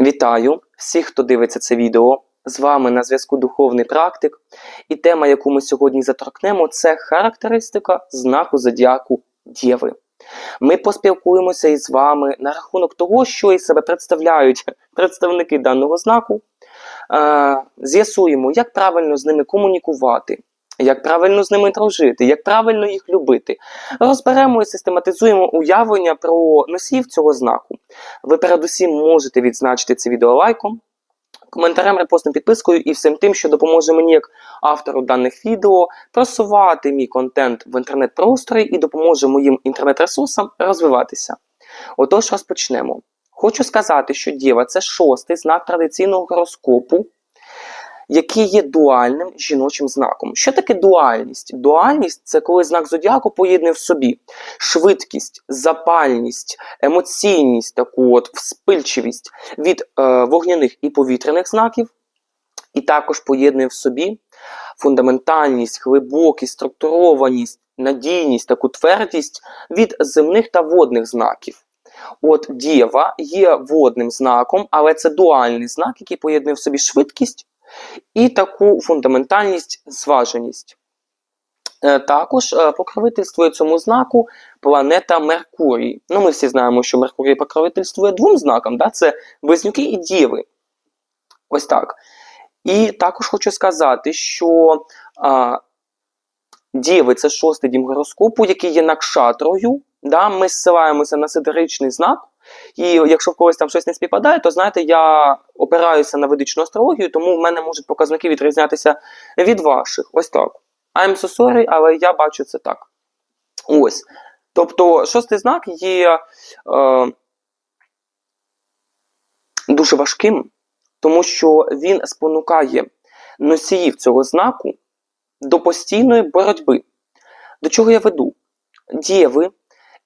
Вітаю всіх, хто дивиться це відео. З вами на зв'язку Духовний практик. І тема, яку ми сьогодні заторкнемо, це характеристика знаку зодіаку Дєви. Ми поспілкуємося із вами на рахунок того, що із себе представляють представники даного знаку. Е, З'ясуємо, як правильно з ними комунікувати, як правильно з ними дружити, як правильно їх любити. Розберемо і систематизуємо уявлення про носіїв цього знаку. Ви передусім можете відзначити це відео лайком, коментарем, репостом, підпискою і всім тим, що допоможе мені як автору даних відео просувати мій контент в інтернет-просторі і допоможе моїм інтернет-ресурсам розвиватися. Отож, розпочнемо. Хочу сказати, що Дєва це шостий знак традиційного гороскопу, який є дуальним жіночим знаком. Що таке дуальність? Дуальність це коли знак зодіаку поєднує в собі швидкість, запальність, емоційність, таку от вспильчивість від е, вогняних і повітряних знаків, і також поєднує в собі фундаментальність, глибокість, структурованість, надійність, таку твердість від земних та водних знаків. От Дєва є водним знаком, але це дуальний знак, який поєднує в собі швидкість і таку фундаментальність, зваженість. Е, Також е, покровительствує цьому знаку планета Меркурій. Ну, ми всі знаємо, що Меркурій покровительствує двом знакам: да? це Близнюки і Діви. Ось так. І також хочу сказати, що а, Діви це шостий дім гороскопу, який є накшатрою. Да? Ми зсилаємося на сидеричний знак. І якщо в когось там щось не співпадає, то знаєте, я опираюся на ведичну астрологію, тому в мене можуть показники відрізнятися від ваших. Ось так. I'm so sorry, але я бачу це так. Ось. Тобто, шостий знак є е, дуже важким, тому що він спонукає носіїв цього знаку до постійної боротьби. До чого я веду? Дєви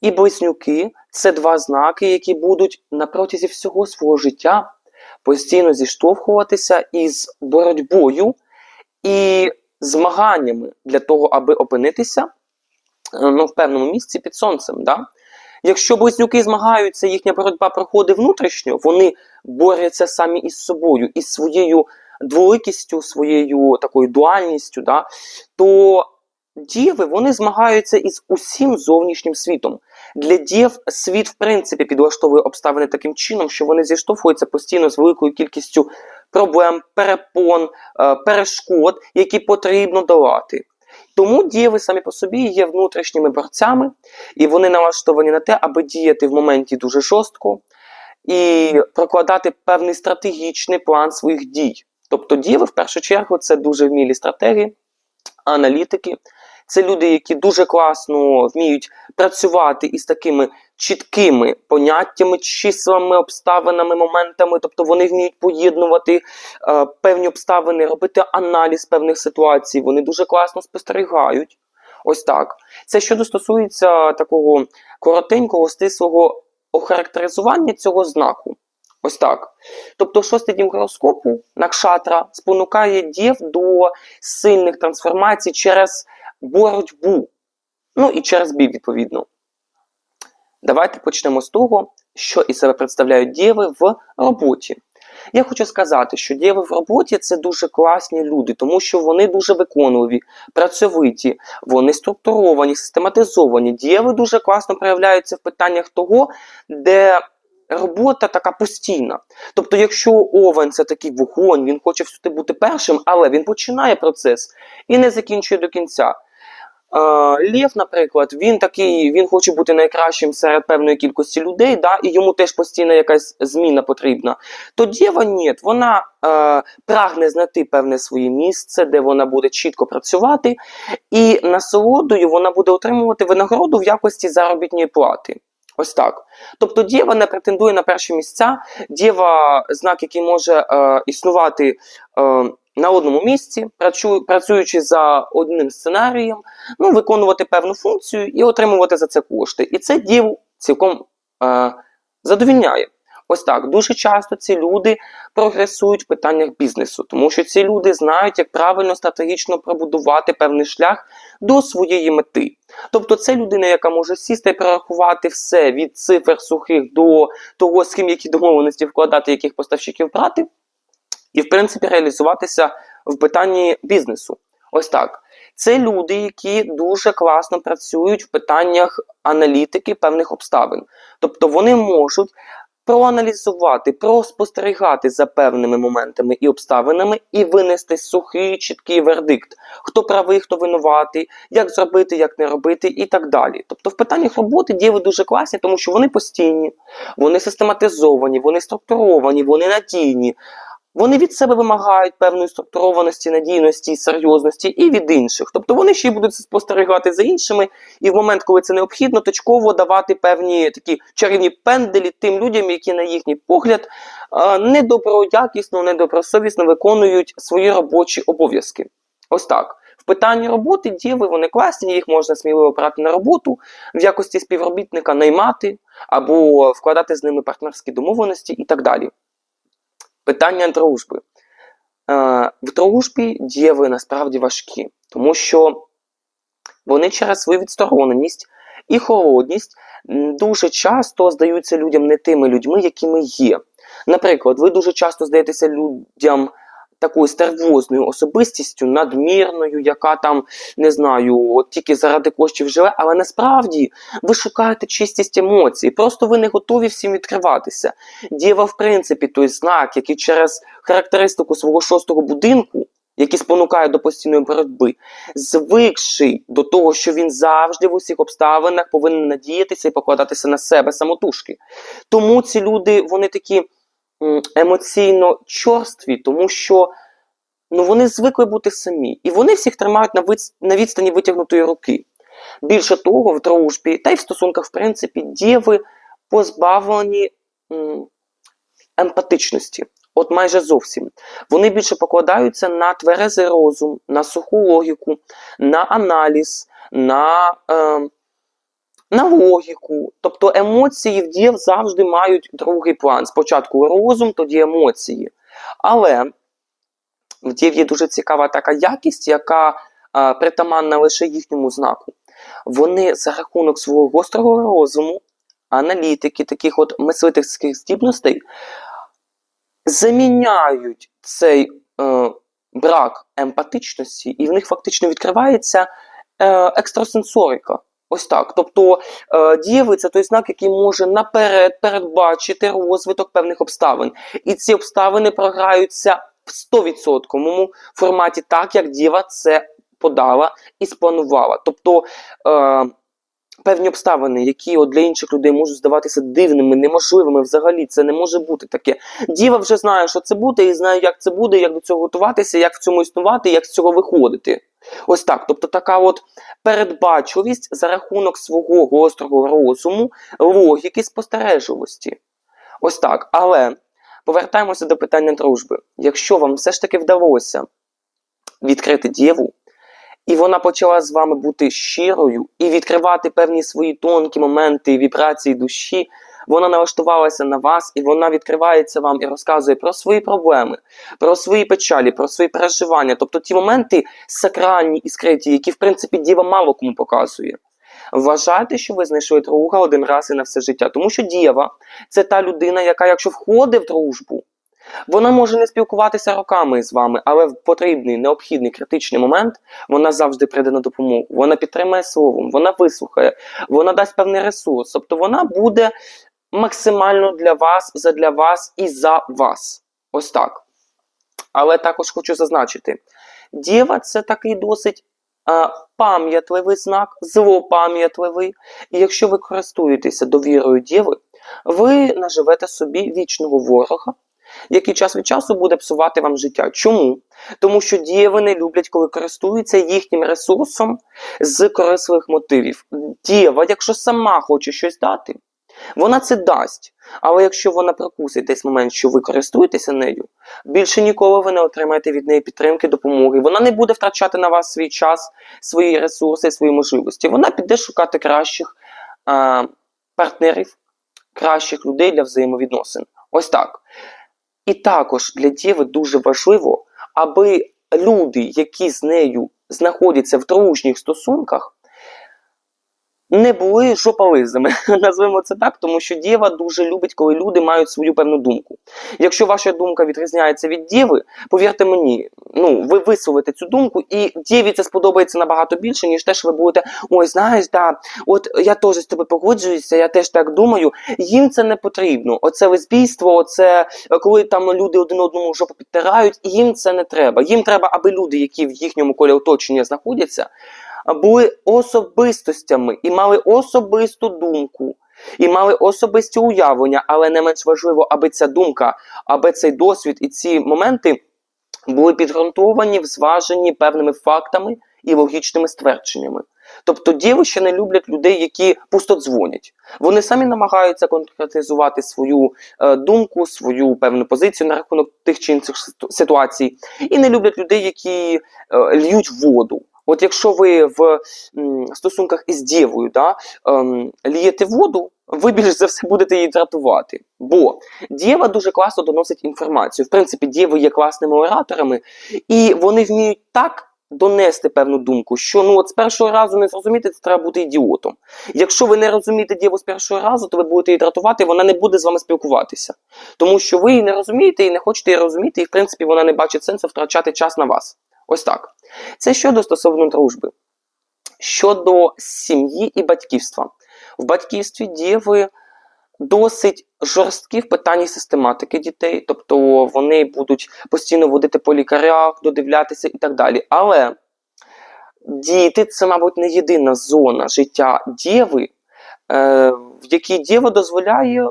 і близнюки це два знаки, які будуть на протязі всього свого життя постійно зіштовхуватися із боротьбою і змаганнями для того, аби опинитися е, ну, в певному місці під сонцем. Да? Якщо близнюки змагаються, їхня боротьба проходить внутрішньо, вони борються самі із собою, із своєю дволикістю, своєю такою дуальністю, да? то діви вони змагаються із усім зовнішнім світом. Для дів світ, в принципі, підлаштовує обставини таким чином, що вони зіштовхуються постійно з великою кількістю проблем, перепон, е, перешкод, які потрібно долати. Тому діви самі по собі є внутрішніми борцями, і вони налаштовані на те, аби діяти в моменті дуже жорстко і прокладати певний стратегічний план своїх дій. Тобто діви, в першу чергу, це дуже вмілі стратегії, аналітики. Це люди, які дуже класно вміють працювати із такими чіткими поняттями, числами, обставинами, моментами. Тобто вони вміють поєднувати е, певні обставини, робити аналіз певних ситуацій. Вони дуже класно спостерігають. Ось так. Це щодо стосується такого коротенького, стислого охарактеризування цього знаку. Ось так. Тобто, шостий дім гороскопу Накшатра спонукає дів до сильних трансформацій через боротьбу. Ну і через біль, відповідно. Давайте почнемо з того, що із себе представляють діви в роботі. Я хочу сказати, що діви в роботі це дуже класні люди, тому що вони дуже виконливі, працьовиті, вони структуровані, систематизовані. Діви дуже класно проявляються в питаннях того, де робота така постійна. Тобто, якщо овен це такий вогонь, він хоче всюди бути першим, але він починає процес і не закінчує до кінця. Лев, наприклад, він такий, він хоче бути найкращим серед певної кількості людей, да, і йому теж постійно якась зміна потрібна. То Дєва ні, вона е, прагне знайти певне своє місце, де вона буде чітко працювати, і насолодою вона буде отримувати винагороду в якості заробітної плати. Ось так. Тобто Дєва не претендує на перші місця, Дєва знак, який може е, існувати. Е, на одному місці, працю- працюючи за одним сценарієм, ну, виконувати певну функцію і отримувати за це кошти. І це діву цілком е, задовільняє. Ось так, дуже часто ці люди прогресують в питаннях бізнесу, тому що ці люди знають, як правильно стратегічно пробудувати певний шлях до своєї мети. Тобто, це людина, яка може сісти і прорахувати все від цифр сухих до того, з ким які домовленості вкладати, яких поставщиків брати, і, в принципі, реалізуватися в питанні бізнесу. Ось так. Це люди, які дуже класно працюють в питаннях аналітики певних обставин. Тобто вони можуть проаналізувати, проспостерігати за певними моментами і обставинами і винести сухий, чіткий вердикт, хто правий, хто винуватий, як зробити, як не робити, і так далі. Тобто, в питаннях роботи діви дуже класні, тому що вони постійні, вони систематизовані, вони структуровані, вони надійні. Вони від себе вимагають певної структурованості, надійності, серйозності і від інших. Тобто вони ще й будуть спостерігати за іншими, і в момент, коли це необхідно, точково давати певні такі чарівні пенделі тим людям, які, на їхній погляд, недоброякісно, недобросовісно виконують свої робочі обов'язки. Ось так. В питанні роботи діви вони класні, їх можна сміливо брати на роботу в якості співробітника наймати або вкладати з ними партнерські домовленості і так далі. Питання дружби. Е, в дружбі дієви насправді важкі, тому що вони через свою відстороненість і холодність дуже часто здаються людям не тими людьми, якими є. Наприклад, ви дуже часто здаєтеся людям такою стервозною особистістю, надмірною, яка там, не знаю, от тільки заради коштів живе, але насправді ви шукаєте чистість емоцій, просто ви не готові всім відкриватися. Діва, в принципі, той знак, який через характеристику свого шостого будинку. Який спонукає до постійної боротьби, звикший до того, що він завжди в усіх обставинах повинен надіятися і покладатися на себе самотужки. Тому ці люди, вони такі емоційно чорстві, тому що ну, вони звикли бути самі. І вони всіх тримають на, на відстані витягнутої руки. Більше того, в дружбі, та й в стосунках, в принципі, діви позбавлені м, емпатичності. От майже зовсім. Вони більше покладаються на тверезий розум, на суху логіку, на аналіз, на. Е, на логіку. Тобто емоції в дів завжди мають другий план. Спочатку розум, тоді емоції. Але в дів є дуже цікава така якість, яка а, притаманна лише їхньому знаку. Вони за рахунок свого гострого розуму, аналітики, таких от мислительських здібностей, заміняють цей е, брак емпатичності, і в них фактично відкривається е, екстрасенсорика. Ось так. Тобто е, дієвий це той знак, який може наперед передбачити розвиток певних обставин. І ці обставини програються в 100% форматі, так як діва це подала і спланувала. Тобто е, певні обставини, які от для інших людей можуть здаватися дивними, неможливими взагалі, це не може бути таке. Діва вже знає, що це буде, і знає, як це буде, як до цього готуватися, як в цьому існувати, як з цього виходити. Ось так. Тобто така от передбачливість за рахунок свого гострого розуму, логіки, спостережливості. Ось так. Але повертаємося до питання дружби. Якщо вам все ж таки вдалося відкрити діву, і вона почала з вами бути щирою і відкривати певні свої тонкі моменти вібрації душі, вона налаштувалася на вас, і вона відкривається вам і розказує про свої проблеми, про свої печалі, про свої переживання, тобто ті моменти сакральні і скриті, які, в принципі, діва мало кому показує. Вважайте, що ви знайшли друга один раз і на все життя, тому що діва це та людина, яка, якщо входить в дружбу, вона може не спілкуватися роками з вами, але в потрібний, необхідний критичний момент вона завжди прийде на допомогу. Вона підтримає словом, вона вислухає, вона дасть певний ресурс. Тобто вона буде максимально для вас, задля вас і за вас. Ось так. Але також хочу зазначити: діва це такий досить пам'ятливий знак, злопам'ятливий. І якщо ви користуєтеся довірою діви, ви наживете собі вічного ворога який час від часу буде псувати вам життя. Чому? Тому що дієви не люблять, коли користуються їхнім ресурсом з корисливих мотивів. Дієва, якщо сама хоче щось дати, вона це дасть. Але якщо вона прокусить десь момент, що ви користуєтеся нею, більше ніколи ви не отримаєте від неї підтримки, допомоги. Вона не буде втрачати на вас свій час, свої ресурси, свої можливості. Вона піде шукати кращих а, партнерів, кращих людей для взаємовідносин. Ось так. І також для діви дуже важливо, аби люди, які з нею знаходяться в дружніх стосунках, не були жопализами, назвемо це так, тому що дєва дуже любить, коли люди мають свою певну думку. Якщо ваша думка відрізняється від дєви, повірте мені, ну ви висловите цю думку, і дєві це сподобається набагато більше, ніж те, що ви будете ой, знаєш, да, от я теж з тобою погоджуюся, я теж так думаю. Їм це не потрібно. Оце лесбійство, оце е, коли там люди один одному жопу підтирають, їм це не треба. Їм треба, аби люди, які в їхньому колі оточення знаходяться були особистостями і мали особисту думку, і мали особисті уявлення, але не менш важливо, аби ця думка, аби цей досвід і ці моменти були підґрунтовані, зважені певними фактами і логічними ствердженнями. Тобто дівище не люблять людей, які пусто дзвонять. Вони самі намагаються конкретизувати свою е, думку, свою певну позицію на рахунок тих чи інших ситуацій, і не люблять людей, які е, льють воду. От якщо ви в стосунках із дівою да, ем, лієте воду, ви більш за все будете її дратувати. Бо дєва дуже класно доносить інформацію. В принципі, дєви є класними ораторами, і вони вміють так. Донести певну думку, що ну от з першого разу не зрозуміти, це треба бути ідіотом. Якщо ви не розумієте діву з першого разу, то ви будете її дратувати, вона не буде з вами спілкуватися. Тому що ви її не розумієте і не хочете її розуміти, і в принципі вона не бачить сенсу втрачати час на вас. Ось так. Це щодо стосовно дружби. Щодо сім'ї і батьківства. В батьківстві діви досить жорсткі в питанні систематики дітей, тобто вони будуть постійно водити по лікарях, додивлятися і так далі. Але діти це, мабуть, не єдина зона життя діви, е, в якій діва дозволяє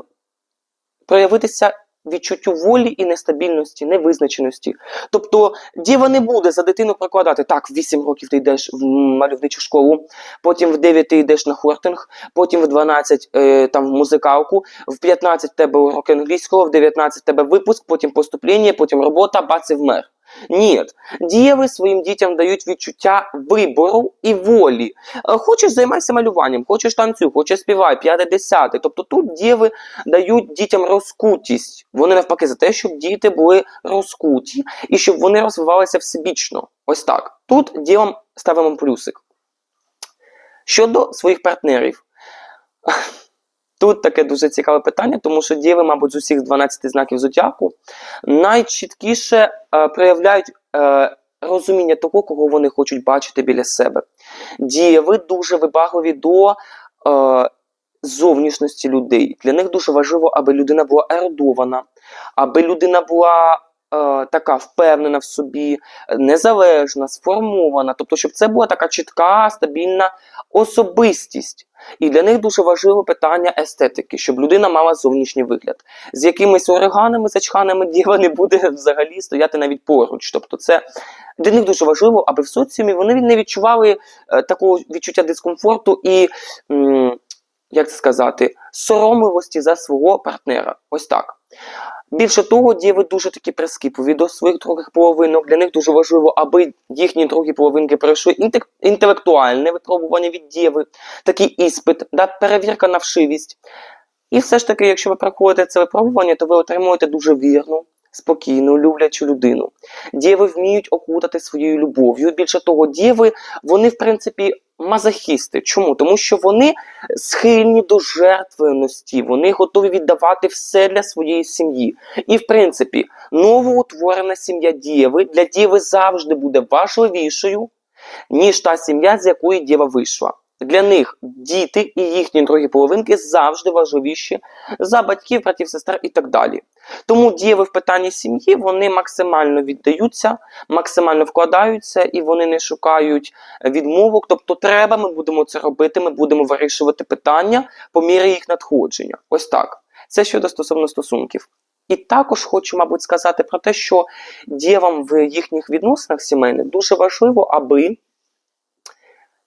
проявитися відчуттю волі і нестабільності, невизначеності. Тобто діва не буде за дитину прокладати так, в 8 років ти йдеш в мальовничу школу, потім в 9 ти йдеш на хортинг, потім в 12 е, там в музикалку, в 15 в тебе уроки англійського, в 19 в тебе випуск, потім поступлення, потім робота, бац і вмер. Ні, дієви своїм дітям дають відчуття вибору і волі. Е, хочеш займайся малюванням, хочеш танцюй, хочеш співай, п'яте, десяте. Тобто тут діви дають дітям розкутість. Вони навпаки за те, щоб діти були розкуті і щоб вони розвивалися всебічно. Ось так. Тут ділом ставимо плюсик. Щодо своїх партнерів. Тут таке дуже цікаве питання, тому що діви, мабуть, з усіх 12 знаків зодіаку найчіткіше е, проявляють е, розуміння того, кого вони хочуть бачити біля себе. Діви дуже вибагливі до е, зовнішності людей. Для них дуже важливо, аби людина була ерудована, аби людина була. Е, така впевнена в собі, незалежна, сформована, тобто, щоб це була така чітка, стабільна особистість. І для них дуже важливе питання естетики, щоб людина мала зовнішній вигляд. З якимись ориганами, зачханами діва не буде взагалі стояти навіть поруч. Тобто, це для них дуже важливо, аби в соціумі вони не відчували е, такого відчуття дискомфорту і, як це сказати, соромливості за свого партнера. Ось так. Більше того, діви дуже такі прискіпливі до своїх других половинок. Для них дуже важливо, аби їхні другі половинки пройшли інтелектуальне випробування від діви, такий іспит, да, перевірка на вшивість. І все ж таки, якщо ви проходите це випробування, то ви отримуєте дуже вірну, спокійну, люблячу людину. Діви вміють окутати своєю любов'ю. Більше того, діви, вони, в принципі, мазохісти. Чому? Тому що вони схильні до жертвеності, вони готові віддавати все для своєї сім'ї. І, в принципі, новоутворена сім'я Дієви для Дієви завжди буде важливішою, ніж та сім'я, з якої Дієва вийшла. Для них діти і їхні другі половинки завжди важливіші за батьків, братів, сестер і так далі. Тому діви в питанні сім'ї вони максимально віддаються, максимально вкладаються і вони не шукають відмовок. Тобто, треба, ми будемо це робити, ми будемо вирішувати питання по мірі їх надходження. Ось так. Це щодо стосовно стосунків. І також хочу, мабуть, сказати про те, що дівам в їхніх відносинах сімейних дуже важливо, аби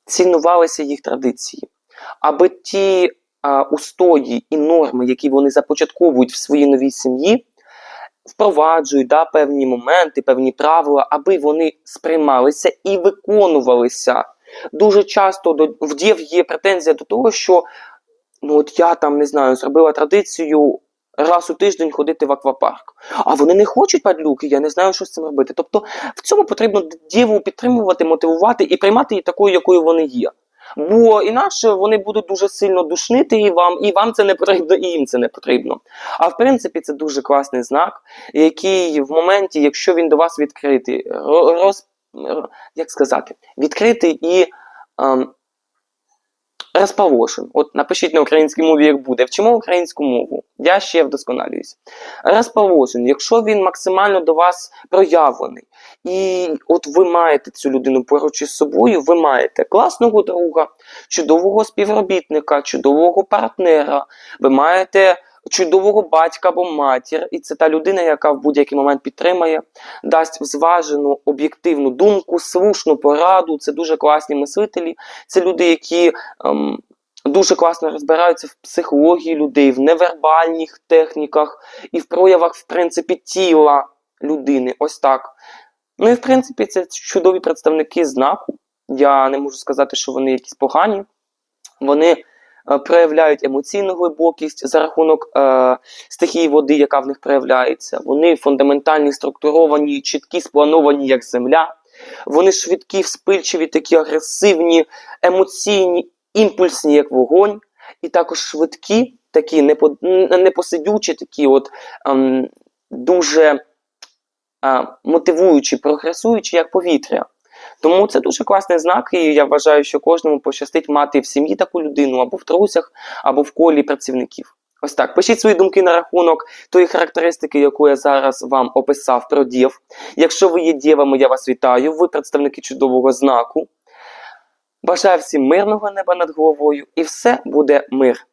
цінувалися їх традиції, аби ті а, устої і норми, які вони започатковують в своїй новій сім'ї, впроваджують да, певні моменти, певні правила, аби вони сприймалися і виконувалися. Дуже часто до в дів є претензія до того, що ну от я там не знаю, зробила традицію раз у тиждень ходити в аквапарк. А вони не хочуть падлюки, я не знаю, що з цим робити. Тобто в цьому потрібно діву підтримувати, мотивувати і приймати її такою, якою вони є. Бо інакше вони будуть дуже сильно душнити і вам, і вам це не потрібно, і їм це не потрібно. А в принципі, це дуже класний знак, який в моменті, якщо він до вас відкритий, ро- роз, як сказати, відкритий і ем, розположен. От напишіть на українській мові, як буде. Вчимо українську мову. Я ще вдосконалююсь. Розположен, якщо він максимально до вас проявлений, і от ви маєте цю людину поруч із собою, ви маєте класного друга, чудового співробітника, чудового партнера, ви маєте чудового батька або матір, і це та людина, яка в будь-який момент підтримає, дасть зважену об'єктивну думку, слушну пораду. Це дуже класні мислителі. Це люди, які ем, дуже класно розбираються в психології людей, в невербальних техніках і в проявах, в принципі, тіла людини. Ось так. Ну і в принципі, це чудові представники знаку. Я не можу сказати, що вони якісь погані. Вони проявляють емоційну глибокість за рахунок е, стихії води, яка в них проявляється. Вони фундаментальні, структуровані, чіткі, сплановані, як земля. Вони швидкі, вспильчиві, такі агресивні, емоційні, імпульсні, як вогонь, і також швидкі, такі непо- непосидючі, такі от ем, дуже е, мотивуючі, прогресуючі, як повітря. Тому це дуже класний знак, і я вважаю, що кожному пощастить мати в сім'ї таку людину або в друзях, або в колі працівників. Ось так. Пишіть свої думки на рахунок тої характеристики, яку я зараз вам описав про дів. Якщо ви є дівами, я вас вітаю. Ви представники чудового знаку. Бажаю всім мирного неба над головою, і все буде мир.